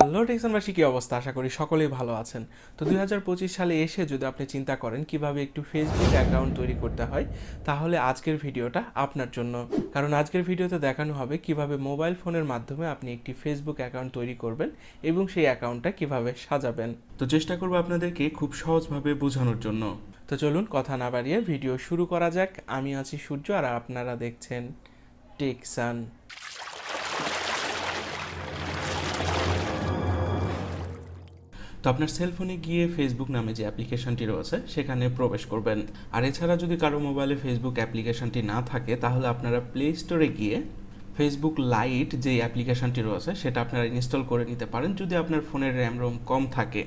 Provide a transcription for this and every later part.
Hello টেকসনবাসী কী অবস্থা? আশা করি সকলেই ভালো আছেন। তো দুই হাজার পঁচিশ সালে এসে যদি আপনি চিন্তা করেন কীভাবে একটু ফেসবুক অ্যাকাউন্ট তৈরি করতে হয়, তাহলে আজকের ভিডিওটা আপনার জন্য। কারণ আজকের ভিডিওতে দেখানো হবে কীভাবে মোবাইল ফোনের মাধ্যমে আপনি একটি ফেসবুক অ্যাকাউন্ট তৈরি করবেন এবং সেই অ্যাকাউন্টটা কীভাবে সাজাবেন। তো চেষ্টা করব আপনাদেরকে খুব সহজভাবে বোঝানোর জন্য। তো চলুন, কথা না বাড়িয়ে ভিডিও শুরু করা যাক। আমি আছি সূর্য আর আপনারা দেখছেন টেকসান আপনার সেলফোনে গিয়ে ফেসবুক নামে যে অ্যাপ্লিকেশনটি রয়েছে, সেখানে প্রবেশ করবেন। আর এছাড়া যদি কারও মোবাইলে ফেসবুক অ্যাপ্লিকেশনটি না থাকে, তাহলে আপনারা প্লে স্টোরে গিয়ে ফেসবুক লাইট যে অ্যাপ্লিকেশনটি রয়েছে, সেটা আপনারা ইনস্টল করে নিতে পারেন। যদি আপনার ফোনের র্যাম রোম কম থাকে,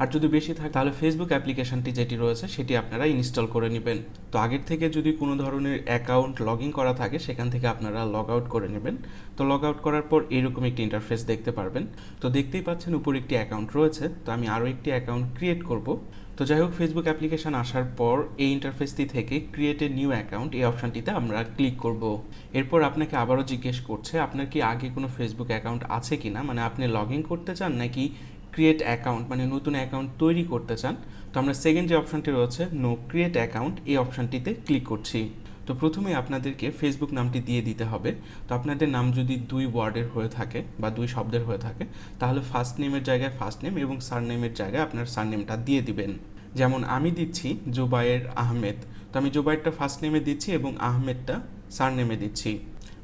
আর যদি বেশি থাকে, তাহলে ফেসবুক অ্যাপ্লিকেশনটি যেটি রয়েছে, সেটি আপনারা ইনস্টল করে নেবেন। তো আগের থেকে যদি কোনো ধরনের অ্যাকাউন্ট লগ করা থাকে, সেখান থেকে আপনারা লগ আউট করে নেবেন। তো লগ আউট করার পর এরকম একটি ইন্টারফেস দেখতে পারবেন। তো দেখতেই পাচ্ছেন, উপর একটি অ্যাকাউন্ট রয়েছে। তো আমি আরও একটি অ্যাকাউন্ট ক্রিয়েট করব। তো যাই হোক ফেসবুক অ্যাপ্লিকেশান আসার পর এই ইন্টারফেসটি থেকে ক্রিয়েট এ নিউ অ্যাকাউন্ট এই অপশানটিতে আমরা ক্লিক করব। এরপর আপনাকে আবারও জিজ্ঞেস করছে, আপনার কি আগে কোনো ফেসবুক অ্যাকাউন্ট আছে কি না মানে আপনি লগ ইন করতে চান নাকি ক্রিয়েট অ্যাকাউন্ট মানে নতুন অ্যাকাউন্ট তৈরি করতে চান? তো আমরা সেকেন্ড যে অপশানটি রয়েছে নো ক্রিয়েট অ্যাকাউন্ট এই অপশানটিতে ক্লিক করছি। তো প্রথমে আপনাদেরকে ফেসবুক নামটি দিয়ে দিতে হবে। তো আপনাদের নাম যদি দুই ওয়ার্ডের হয়ে থাকে বা দুই শব্দের হয়ে থাকে, তাহলে ফার্স্ট নেমের জায়গায় ফার্স্ট নেম এবং সারনেমের জায়গায় আপনার সারনেমটা দিয়ে দিবেন। যেমন আমি দিচ্ছি জোবায়ের আহমেদ। তো আমি জোবায়েরটা ফার্স্ট নেমে দিচ্ছি এবং আহমেদটা সারনেমে দিচ্ছি।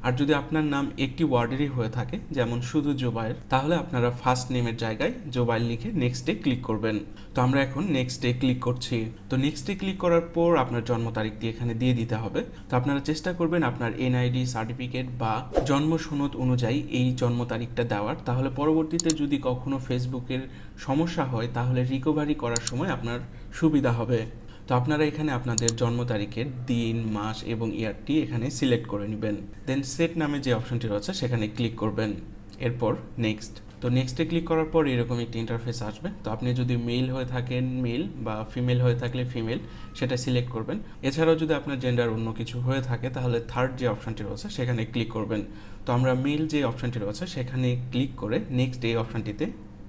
আর যদি আপনার নাম একটি ওয়ার্ডেরই হয়ে থাকে, যেমন শুধু জোবায়ের, তাহলে আপনারা ফার্স্ট নেমের জায়গায় জোবাইল লিখে নেক্সটে ক্লিক করবেন। তো আমরা এখন নেক্সটে ক্লিক করছি। তো নেক্সটে ক্লিক করার পর আপনার জন্ম তারিখটি এখানে দিয়ে দিতে হবে। তো আপনারা চেষ্টা করবেন আপনার এনআইডি সার্টিফিকেট বা জন্ম সনদ অনুযায়ী এই জন্ম তারিখটা দেওয়ার। তাহলে পরবর্তীতে যদি কখনো ফেসবুকের সমস্যা হয়, তাহলে রিকভারি করার সময় আপনার সুবিধা হবে। তো আপনারা এখানে আপনাদের জন্ম তারিখের দিন, মাস এবং ইয়ারটি এখানে সিলেক্ট করে নেবেন। দেন সেট নামে যে অপশনটি রয়েছে সেখানে ক্লিক করবেন। এরপর নেক্সট তো নেক্সটে ক্লিক করার পর এরকম একটি ইন্টারফেস আসবে। তো আপনি যদি মেল হয়ে থাকেন মেল বা ফিমেল হয়ে থাকলে ফিমেল সেটা সিলেক্ট করবেন। এছাড়াও যদি আপনার জেন্ডার অন্য কিছু হয়ে থাকে, তাহলে থার্ড যে অপশনটি রয়েছে সেখানে ক্লিক করবেন। তো আমরা মেল যে অপশনটি রয়েছে সেখানে ক্লিক করে নেক্সট এই অপশনটিতে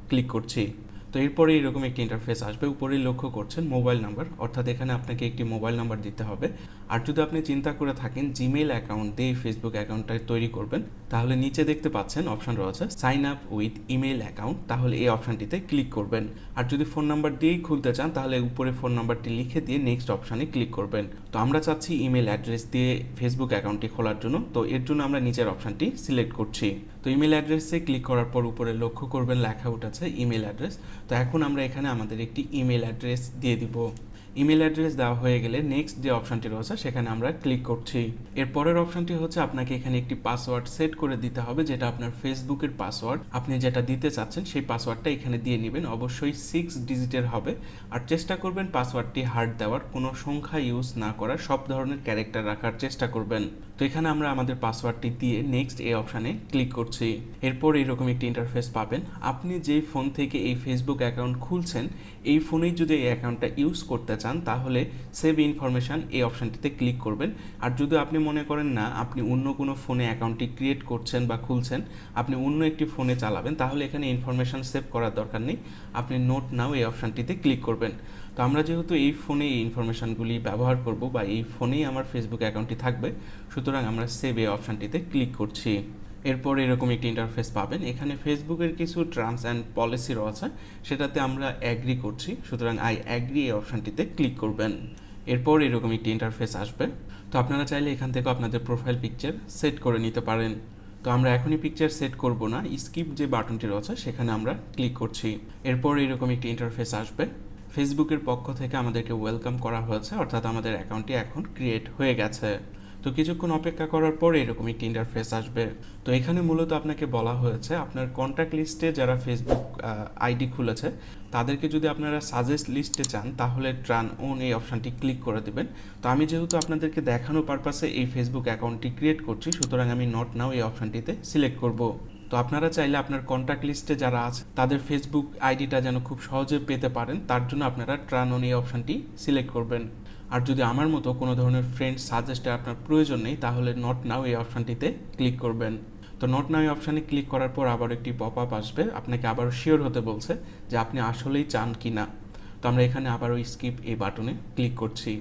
ক্লিক করছি। তো এরপরে এরকম একটি ইন্টারফেস আসবে উপরে লক্ষ্য করছেন মোবাইল নাম্বার অর্থাৎ এখানে আপনাকে একটি মোবাইল নাম্বার দিতে হবে। আর যদি আপনি চিন্তা করে থাকেন জিমেল অ্যাকাউন্ট দিয়ে ফেসবুক অ্যাকাউন্টটা তৈরি করবেন, তাহলে নিচে দেখতে পাচ্ছেন অপশন রয়েছে sign up with email account তাহলে এই অপশনটিতে ক্লিক করবেন। আর যদি ফোন নাম্বার দিয়েই খুলতে চান, তাহলে উপরে ফোন নাম্বারটি লিখে দিয়ে নেক্সট অপশানে ক্লিক করবেন। তো আমরা চাচ্ছি ইমেল অ্যাড্রেস দিয়ে ফেসবুক অ্যাকাউন্টটি খোলার জন্য, তো এর জন্য আমরা নিচের অপশানটি সিলেক্ট করছি। তো ইমেল অ্যাড্রেসে ক্লিক করার পর উপরে লক্ষ্য করবেন লেখা উঠেছে ইমেল অ্যাড্রেস তো এখন আমরা এখানে আমাদের একটি ইমেল অ্যাড্রেস দিয়ে দিব। ইমেল অ্যাড্রেস দেওয়া হয়ে গেলে নেক্সট যে অপশানটি রয়েছে, সেখানে আমরা ক্লিক করছি। এর পরের অপশানটি হচ্ছে আপনাকে এখানে একটি পাসওয়ার্ড সেট করে দিতে হবে, যেটা আপনার ফেসবুকের পাসওয়ার্ড আপনি যেটা দিতে চাচ্ছেন, সেই পাসওয়ার্ডটা এখানে দিয়ে নেবেন। অবশ্যই সিক্স ডিজিটের হবে। আর চেষ্টা করবেন পাসওয়ার্ডটি হার্ড দেওয়ার, কোনো সংখ্যা ইউজ না করার, সব ধরনের ক্যারেক্টার রাখার চেষ্টা করবেন। তো এখানে আমরা আমাদের পাসওয়ার্ডটি দিয়ে নেক্সট এই অপশানে ক্লিক করছি। এরপর এরকম একটি ইন্টারফেস পাবেন। আপনি যেই ফোন থেকে এই ফেসবুক অ্যাকাউন্ট খুলছেন, এই ফোনেই যদি এই অ্যাকাউন্টটা ইউজ করতে চান, তাহলে সেভ ইনফরমেশান এই অপশানটিতে ক্লিক করবেন। আর যদি আপনি মনে করেন না, আপনি অন্য কোনো ফোনে অ্যাকাউন্টটি ক্রিয়েট করছেন বা খুলছেন, আপনি অন্য একটি ফোনে চালাবেন, তাহলে এখানে ইনফরমেশান সেভ করার দরকার নেই। আপনি নোট নাও এই অপশানটিতে ক্লিক করবেন। তো আমরা যেহেতু এই ফোনে এই ইনফরমেশানগুলি ব্যবহার করব বা এই ফোনেই আমার ফেসবুক অ্যাকাউন্টটি থাকবে, সুতরাং আমরা সেভ এই অপশানটিতে ক্লিক করছি। এরপর এরকম একটি ইন্টারফেস পাবেন। এখানে ফেসবুকের কিছু টার্মস অ্যান্ড পলিসি রয়েছে, সেটাতে আমরা অ্যাগ্রি করছি। সুতরাং আই অ্যাগ্রি এই অপশানটিতে ক্লিক করবেন। এরপর এরকম একটি ইন্টারফেস আসবে। তো আপনারা চাইলে এখান থেকে আপনাদের প্রোফাইল পিকচার সেট করে নিতে পারেন। তো আমরা এখনই পিকচার সেট করব না স্কিপ যে বাটনটি রয়েছে, সেখানে আমরা ক্লিক করছি। এরপর এরকম একটি ইন্টারফেস আসবে। ফেসবুকের পক্ষ থেকে আমাদেরকে ওয়েলকাম করা হয়েছে, অর্থাৎ আমাদের অ্যাকাউন্টটি এখন ক্রিয়েট হয়ে গেছে। তো কিছুক্ষণ অপেক্ষা করার পরে এরকম একটি ইন্টারফেস আসবে। তো এখানে মূলত আপনাকে বলা হয়েছে, আপনার কন্ট্যাক্ট লিস্টে যারা ফেসবুক আইডি খুলেছে, তাদেরকে যদি আপনারা সাজেস্ট লিস্টে চান, তাহলে ট্রান ওন এই অপশানটি ক্লিক করে দেবেন। তো আমি যেহেতু আপনাদেরকে দেখানো পারপাসে এই ফেসবুক অ্যাকাউন্টটি ক্রিয়েট করছি, সুতরাং আমি নট নাও এই অপশানটিতে সিলেক্ট করব। তো আপনারা চাইলে আপনার কন্ট্যাক্ট লিস্টে যারা আছে, তাদের ফেসবুক আইডিটা যেন খুব সহজে পেতে পারেন, তার জন্য আপনারা ট্রান অন এই অপশানটি সিলেক্ট করবেন। আর যদি আমার মতো কোনো ধরনের ফ্রেন্ড সাজেস্টে আপনার প্রয়োজন নেই, তাহলে নট নাও এই অপশানটিতে ক্লিক করবেন। তো নট নোট এই অপশানে ক্লিক করার পর আবার একটি পপ আপ আসবে, আপনাকে আবার শিওর হতে বলছে যে আপনি আসলেই চান কি না তো আমরা এখানে আবারও স্কিপ এই বাটনে ক্লিক করছি।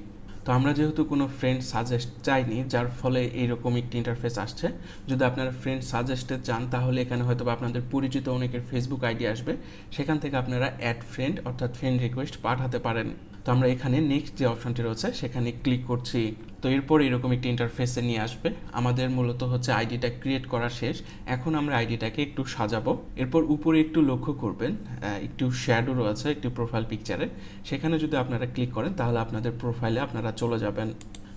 তো আমরা যেহেতু কোনো ফ্রেন্ড সাজেস্ট চাইনি, যার ফলে এইরকম একটি ইন্টারফেস আসছে। যদি আপনারা ফ্রেন্ড সাজেস্টে চান, তাহলে এখানে হয়তো আপনাদের পরিচিত অনেকের ফেসবুক আইডি আসবে। সেখান থেকে আপনারা অ্যাড ফ্রেন্ড অর্থাৎ ফ্রেন্ড রিকোয়েস্ট পাঠাতে পারেন। তো আমরা এখানে নেক্সট যে অপশনটি রয়েছে, সেখানে ক্লিক করছি। তো এরপর এরকম একটি ইন্টারফেসে নিয়ে আসবে। আমাদের মূলত হচ্ছে আইডিটা ক্রিয়েট করা শেষ। এখন আমরা আইডিটাকে একটু সাজাবো। এরপর উপরে একটু লক্ষ্য করবেন একটু শ্যাডো রয়েছে, একটি প্রোফাইল পিকচারে সেখানে যদি আপনারা ক্লিক করেন, তাহলে আপনাদের প্রোফাইলে আপনারা চলে যাবেন।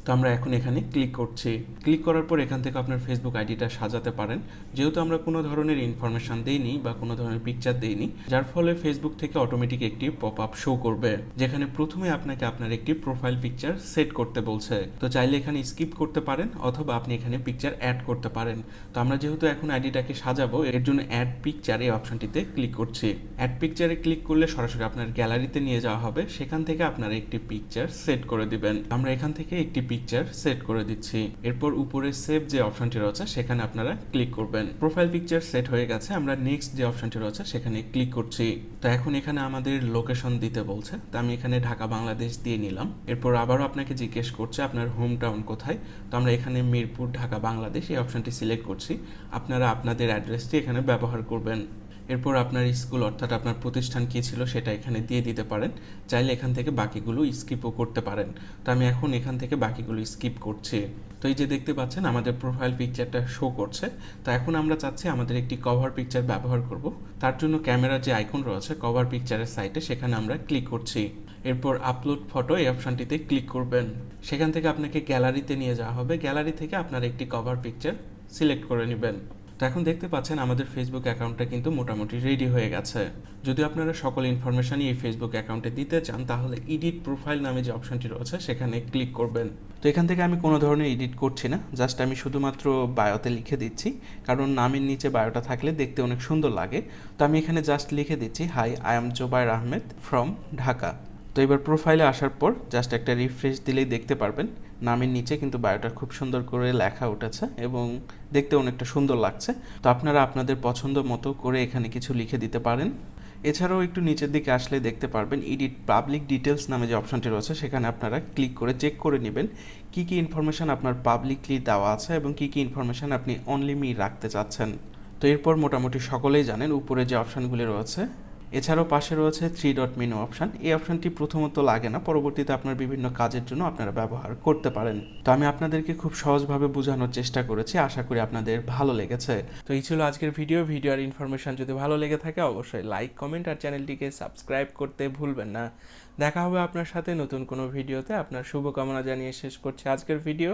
তো আমরা এখন এখানে ক্লিক করছি। ক্লিক করার পর এখান থেকে আপনার ফেসবুক আইডিটা সাজাতে পারেন। যেহেতু আমরা কোনো ধরনের ইনফরমেশন দিইনি বা কোনো ধরনের পিকচার দিইনি, যার ফলে ফেসবুক থেকে অটোমেটিক একটি পপ আপ শো করবে, যেখানে প্রথমে আপনাকে আপনার একটি প্রোফাইল পিকচার সেট করতে বলছে। তো চাইলে এখানে স্কিপ করতে পারেন অথবা আপনি এখানে পিকচার অ্যাড করতে পারেন। তো আমরা যেহেতু এখন আইডিটাকে সাজাবো, এর জন্য অ্যাড পিকচার এই অপশনটিতে ক্লিক করছি। অ্যাড পিকচারে ক্লিক করলে সরাসরি আপনার গ্যালারিতে নিয়ে যাওয়া হবে। সেখান থেকে আপনার একটি পিকচার সেট করে দিবেন। আমরা এখান থেকে একটি পিকচার সেট করে দিচ্ছি। এরপর উপরে সেভ যে অপশনটি রয়েছে, সেখানে আপনারা ক্লিক করবেন। প্রোফাইল পিকচার সেট হয়ে গেছে, আমরা নেক্সট যে অপশনটি রয়েছে, সেখানে ক্লিক করছি। তো এখন এখানে আমাদের লোকেশন দিতে বলছে, তো আমি এখানে ঢাকা, বাংলাদেশ দিয়ে নিলাম। এরপর আবারও আপনাকে জিজ্ঞেস করছে, আপনার হোম টাউন কোথায়? তো আমরা এখানে মিরপুর, ঢাকা, বাংলাদেশ এই অপশনটি সিলেক্ট করছি। আপনারা আপনাদের অ্যাড্রেসটি এখানে ব্যবহার করবেন। এরপর আপনার স্কুল অর্থাৎ আপনার প্রতিষ্ঠান কী ছিল সেটা এখানে দিয়ে দিতে পারেন। চাইলে এখান থেকে বাকিগুলো স্কিপও করতে পারেন। তো আমি এখন এখান থেকে বাকিগুলো স্কিপ করছি। তো এই যে দেখতে পাচ্ছেন, আমাদের প্রোফাইল পিকচারটা শো করছে। তো এখন আমরা চাচ্ছি আমাদের একটি কভার পিকচার ব্যবহার করব। তার জন্য ক্যামেরার যে আইকন রয়েছে কভার পিকচারের সাইটে সেখানে আমরা ক্লিক করছি। এরপর আপলোড ফটো এই অপশানটিতে ক্লিক করবেন। সেখান থেকে আপনাকে গ্যালারিতে নিয়ে যাওয়া হবে। গ্যালারি থেকে আপনার একটি কভার পিকচার সিলেক্ট করে নেবেন। এখন দেখতে পাচ্ছেন আমাদের ফেসবুক অ্যাকাউন্টটা কিন্তু মোটামুটি রেডি হয়ে গেছে। যদি আপনারা সকল ইনফরমেশনই এই ফেসবুক অ্যাকাউন্টে দিতে চান, তাহলে এডিট প্রোফাইল নামে যে অপশনটি রয়েছে, সেখানে ক্লিক করবেন। তো এখান থেকে আমি কোনো ধরনের এডিট করছি না জাস্ট আমি শুধুমাত্র বায়োতে লিখে দিচ্ছি, কারণ নামের নিচে বায়োটা থাকলে দেখতে অনেক সুন্দর লাগে। তো আমি এখানে জাস্ট লিখে দিচ্ছি hi I am Zobayer Ahmed from Dhaka তো এবার প্রোফাইলে আসার পর জাস্ট একটা রিফ্রেশ দিলেই দেখতে পারবেন। নামের নিচে কিন্তু বায়োটা খুব সুন্দর করে লেখা উঠেছে এবং দেখতে অনেকটা সুন্দর লাগছে। তো আপনারা আপনাদের পছন্দ মতো করে এখানে কিছু লিখে দিতে পারেন। এছাড়াও একটু নিচের দিকে আসলে দেখতে পারবেন এডিট পাবলিক ডিটেলস নামে যে অপশনটি রয়েছে, সেখানে আপনারা ক্লিক করে চেক করে নেবেন কী কী ইনফরমেশান আপনার পাবলিকলি দেওয়া আছে এবং কী কী ইনফরমেশান আপনি অনলি মি রাখতে চাচ্ছেন। তো এরপর মোটামুটি সকলেই জানেন, উপরে যে অপশানগুলি রয়েছে এছাড়াও পাশে রয়েছে থ্রি ডট মেনু অপশান এই অপশানটি প্রথমত লাগে না, পরবর্তীতে আপনার বিভিন্ন কাজের জন্য আপনারা ব্যবহার করতে পারেন। তো আমি আপনাদেরকে খুব সহজভাবে বোঝানোর চেষ্টা করেছি, আশা করি আপনাদের ভালো লেগেছে। তো এই ছিল আজকের ভিডিও ভিডিও আর ইনফরমেশন যদি ভালো লেগে থাকে, অবশ্যই লাইক কমেন্ট আর চ্যানেলটিকে সাবস্ক্রাইব করতে ভুলবেন না। দেখা হবে আপনার সাথে নতুন কোনো ভিডিওতে আপনার শুভকামনা জানিয়ে শেষ করছি আজকের ভিডিও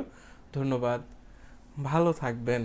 ধন্যবাদ। ভালো থাকবেন।